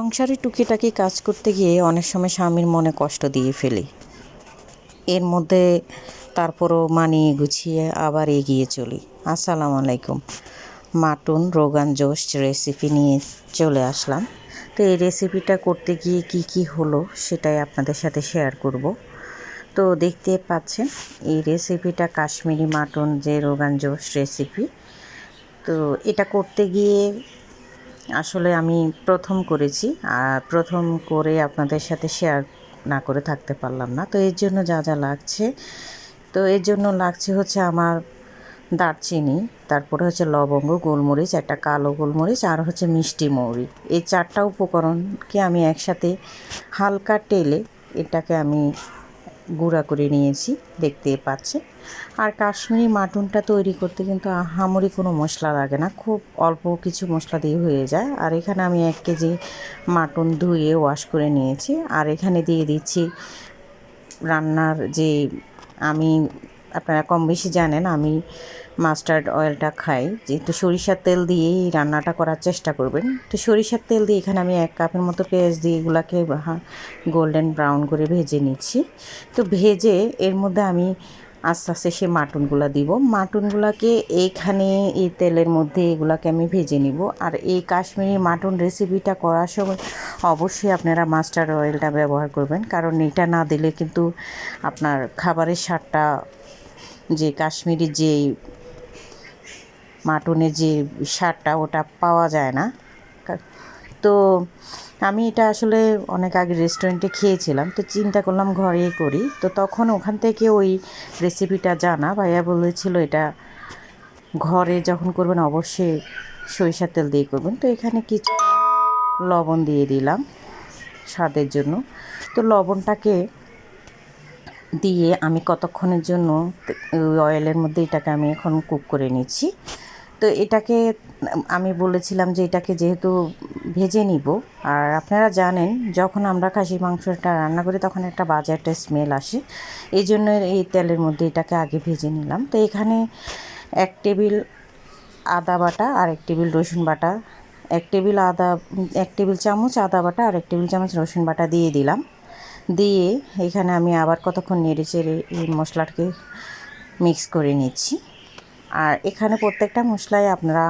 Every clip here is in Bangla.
সংসারে টুকিটাকি কাজ করতে গিয়ে অনেক সময় স্বামীর মনে কষ্ট দিয়ে ফেলি। এর মধ্যে তারপরও মানিয়ে গুছিয়ে আবার এগিয়ে চলি। আসসালামু আলাইকুম। মাটন, রোগান জোশ রেসিপি নিয়ে চলে আসলাম। তো এই রেসিপিটা করতে গিয়ে কি কি হলো সেটাই আপনাদের সাথে শেয়ার করব। তো দেখতে পাচ্ছেন, এই রেসিপিটা কাশ্মীরি মাটন যে রোগান জোশ রেসিপি তো এটা করতে গিয়ে আসলে আমি প্রথম করেছি, আর প্রথম করে আপনাদের সাথে শেয়ার না করে থাকতে পারলাম না। তো এর জন্য যা যা লাগছে, তো এর জন্য লাগছে হচ্ছে আমার দারচিনি, তারপরে হচ্ছে লবঙ্গ, গোলমরিচ, একটা কালো গোলমরিচ, আর হচ্ছে মিষ্টি মৌরি। এই চারটা উপকরণকে আমি একসাথে হালকা টেলে এটাকে আমি গুঁড়া করে নিয়েছি, দেখতে পাচ্ছে আর কাশ্মীরি মাটনটা তৈরি করতে কিন্তু আহামরি কোনো মশলা লাগে না, খুব অল্প কিছু মশলা দিয়ে হয়ে যায়। আর এখানে আমি এক কেজি মাটন ধুয়ে ওয়াশ করে নিয়েছি। আর এখানে দিয়ে দিচ্ছি রান্নার যে আমি, আপনারা কম বেশি জানেন, আমি মাস্টার্ড অয়েলটা খাই। যেহেতু সরিষার তেল দিয়েই রান্নাটা করার চেষ্টা করবেন, তো সরিষার তেল দিয়ে এখানে আমি এক কাপের মতো পেঁয়াজ দিয়ে এগুলাকে গোল্ডেন ব্রাউন করে ভেজে নিচ্ছি। তো ভেজে এর মধ্যে আমি আস্তে আস্তে সে মাটনগুলো দিব। মাটনগুলোকে এইখানে এই তেলের মধ্যে এগুলাকে আমি ভেজে নিব। আর এই কাশ্মীরি মাটন রেসিপিটা করার সময় অবশ্যই আপনারা মাস্টার্ড অয়েলটা ব্যবহার করবেন, কারণ এটা না দিলে কিন্তু আপনার খাবারের স্বাদটা যে কাশ্মীরি যে মাটনের যে সারটা ওটা পাওয়া যায় না। তো আমি এটা আসলে অনেক আগে রেস্টুরেন্টে খেয়েছিলাম, তো চিন্তা করলাম ঘরেই করি। তো তখন ওখান থেকে ওই রেসিপিটা জানা, ভাইয়া বলেছিল এটা ঘরে যখন করবেন অবশ্যই সরিষার তেল দিয়ে করবেন। তো এখানে কিছু লবণ দিয়ে দিলাম স্বাদের জন্য। তো লবণটাকে দিয়ে আমি কতক্ষণের জন্য অয়েলের মধ্যে এটাকে আমি এখন কুক করে নিচ্ছি। তো এটাকে, আমি বলেছিলাম যে এটাকে যেহেতু ভেজে নিব, আর আপনারা জানেন যখন আমরা খাসির মাংসটা রান্না করি তখন একটা বাজে একটা স্মেল আসে। এই জন্য এই তেলের মধ্যে এটাকে আগে ভেজে নিলাম। তো এখানে এক টেবিল আদা বাটা আর এক টেবিল রসুন বাটা, এক টেবিল আদা, এক টেবিল চামচ আদা বাটা আর এক টেবিল চামচ রসুন বাটা দিয়ে দিলাম। দিয়ে এখানে আমি আবার কতক্ষণ নেড়ে চেড়ে এই মশলাটাকে মিক্স করে নিচ্ছি। আর এখানে প্রত্যেকটা মশলাই আপনারা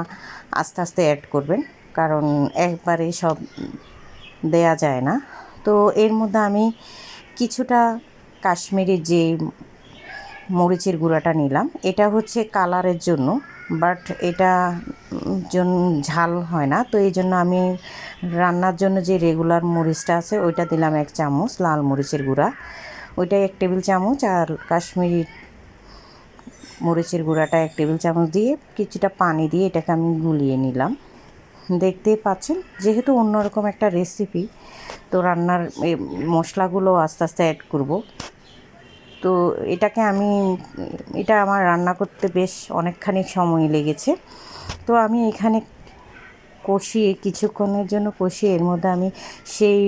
আস্তে আস্তে অ্যাড করবেন, কারণ একবারে সব দেয়া যায় না। তো এর মধ্যে আমি কিছুটা কাশ্মীরি যে মরিচের গুঁড়াটা নিলাম, এটা হচ্ছে কালারের জন্য বাট এটা জন্য ঝাল হয় না। তো এই জন্য আমি রান্নার জন্য যে রেগুলার মরিচটা আছে, ওইটা দিলাম এক চামচ, লাল মরিচের গুঁড়া। ওইটা এক টেবিল চামচ, আর কাশ্মীরি মরিচের গুঁড়াটা এক টেবিল চামচ দিয়ে কিছুটা পানি দিয়ে এটাকে আমি গুলিয়ে নিলাম। দেখতেই পাচ্ছেন, যেহেতু অন্যরকম একটা রেসিপি তো রান্নার মশলাগুলো আস্তে আস্তে অ্যাড করব। তো এটাকে আমি, এটা আমার রান্না করতে বেশ অনেকখানি সময় লেগেছে। তো আমি এখানে কষিয়ে, কিছুক্ষণের জন্য কষিয়ে এর মধ্যে আমি সেই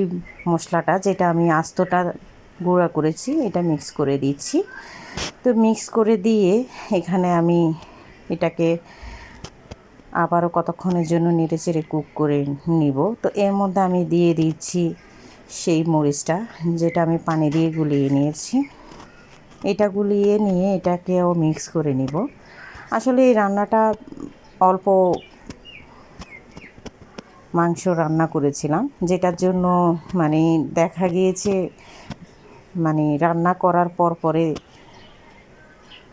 মশলাটা, যেটা আমি আস্তটা গুঁড়া করেছি, এটা মিক্স করে দিচ্ছি। তো মিক্স করে দিয়ে এখানে আমি এটাকে আবারও কতক্ষণের জন্য নেড়ে চেড়ে কুক করে নিব। তো এর মধ্যে আমি দিয়ে দিচ্ছি সেই মরিচটা, যেটা আমি পানি দিয়ে গুলিয়ে নিয়েছি। এটা গুলিয়ে নিয়ে এটাকেও মিক্স করে নিব। আসলে এই রান্নাটা অল্প মাংস রান্না করেছিলাম, যেটার জন্য মানে দেখা গিয়েছে মানে রান্না করার পর পরে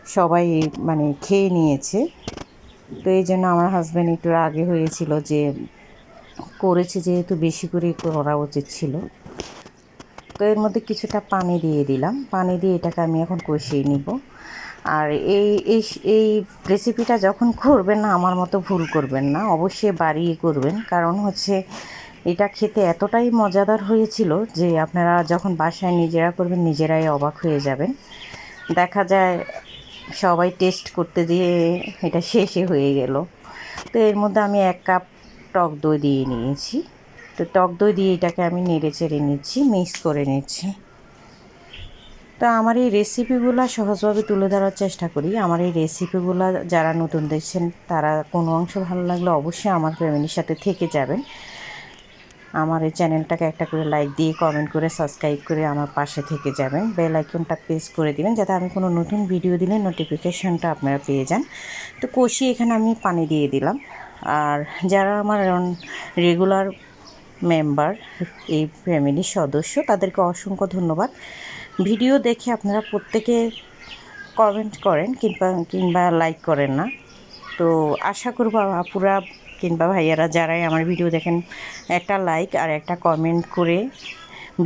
সবাই মানে খেয়ে নিয়েছে। তো এই জন্য আমার হাজব্যান্ড একটু আগে হয়েছিল যে করেছে যেহেতু বেশি করে করা উচিত ছিল। তো এর মধ্যে কিছুটা পানি দিয়ে দিলাম। পানি দিয়ে এটাকে আমি এখন কষিয়ে নিব। আর এই এই রেসিপিটা যখন করবেন না, আমার মতো ভুল করবেন না। অবশ্যই বাড়িয়ে করবেন। কারণ হচ্ছে এটা খেতে এতটাই মজাদার হয়েছিল যে আপনারা যখন বাসায় নিজেরা করবেন, নিজেরাই অবাক হয়ে যাবেন। দেখা যায় সবাই টেস্ট করতে দিয়ে এটা শেষে হয়ে গেল। তো এর মধ্যে আমি এক কাপ টক দই দিয়ে নিয়েছি। তো টক দই দিয়ে এটাকে আমি নেড়ে চেড়ে নিচ্ছি, মিক্স করে নিচ্ছি। তো আমার এই রেসিপিগুলো সহজভাবে তুলে ধরার চেষ্টা করি। আমার এই রেসিপিগুলো যারা নতুন দেখছেন, তারা কোনো অংশ ভালো লাগলে অবশ্যই আমার ফ্যামিলির সাথে থেকে যাবেন। আমার এই চ্যানেলটাকে একটা করে লাইক দিয়ে কমেন্ট করে সাবস্ক্রাইব করে আমার পাশে থেকে যাবেন। বেল আইকনটা প্রেস করে দিবেন যাতে আমি কোনো নতুন ভিডিও দিলে নোটিফিকেশনটা আপনারা পেয়ে যান। তো কষি এখানে আমি পানি দিয়ে দিলাম। আর যারা আমার রেগুলার মেম্বার এই ফ্যামিলির সদস্য, তাদেরকে অসংখ্য ধন্যবাদ। ভিডিও দেখে আপনারা প্রত্যেকে কমেন্ট করেন কিংবা কিংবা লাইক করেন না। তো আশা করব আপুরা কিংবা ভাইয়ারা যারাই আমার ভিডিও দেখেন, একটা লাইক আর একটা কমেন্ট করে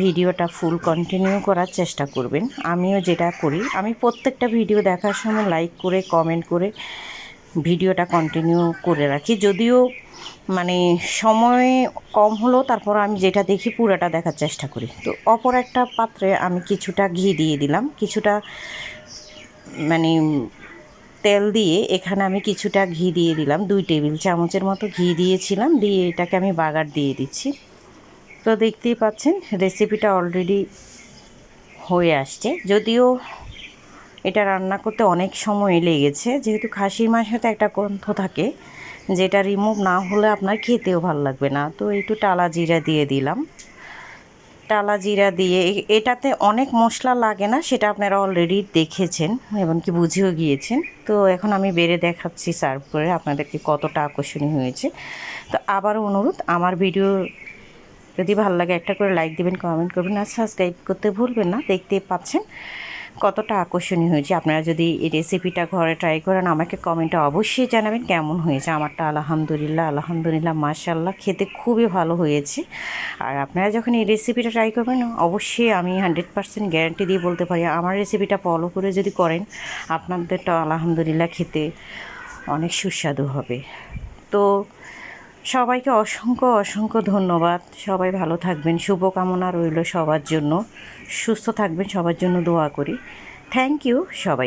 ভিডিওটা ফুল কন্টিনিউ করার চেষ্টা করবেন। আমিও যেটা করি, আমি প্রত্যেকটা ভিডিও দেখার সময় লাইক করে কমেন্ট করে ভিডিওটা কন্টিনিউ করে রাখি। যদিও মানে সময় কম হলো তারপর আমি যেটা দেখি পুরোটা দেখার চেষ্টা করি। তো অপর একটা পাত্রে আমি কিছুটা ঘি দিয়ে দিলাম, কিছুটা মানে তেল দিয়ে এখানে আমি কিছুটা ঘি দিয়ে দিলাম। দুই টেবিল চামচের মতো ঘি দিয়েছিলাম। দিয়ে এটাকে আমি বাগার দিয়ে দিচ্ছি। তো দেখতেই পাচ্ছেন রেসিপিটা অলরেডি হয়ে আসছে। যদিও এটা রান্না করতে অনেক সময় লেগেছে, যেহেতু খাসির মাংসতে একটা গন্ধ থাকে, যেটা রিমুভ না হলে আপনার খেতেও ভালো লাগবে না। তো একটু টালা জিরা দিয়ে দিলাম। টালা জিরা দিয়ে এটাতে অনেক মশলা লাগে না, সেটা আপনারা অলরেডি দেখেছেন এমনকি বুঝেও গিয়েছেন। তো এখন আমি বেড়ে দেখাচ্ছি সার্ভ করে আপনাদেরকে কতটা আকর্ষণীয় হয়েছে। তো আবারও অনুরোধ, আমার ভিডিও যদি ভালো লাগে একটা করে লাইক দেবেন কমেন্ট করবেন, আর সাবস্ক্রাইব করতে ভুলবেন না, দেখতে পাচ্ছেন। কতটা আকর্ষণীয় হয়েছে। আপনারা যদি এই রেসিপিটা ঘরে ট্রাই করেন, আমাকে কমেন্টে অবশ্যই জানাবেন কেমন হয়েছে। আমারটা আলহামদুলিল্লাহ আলহামদুলিল্লাহ মাশাল্লাহ খেতে খুবই ভালো হয়েছে। আর আপনারা যখন এই রেসিপিটা ট্রাই করবেন, অবশ্যই আমি হান্ড্রেড পার্সেন্ট গ্যারান্টি দিয়ে বলতে পারি, আমার রেসিপিটা ফলো করে যদি করেন আপনাদেরটা আলহামদুলিল্লাহ খেতে অনেক সুস্বাদু হবে। তো সবাইকে অসংখ্য অসংখ্য ধন্যবাদ। সবাই ভালো থাকবেন, শুভকামনা রইল সবার জন্য। সুস্থ থাকবেন, সবার জন্য দোয়া করি। থ্যাংক ইউ সবাই।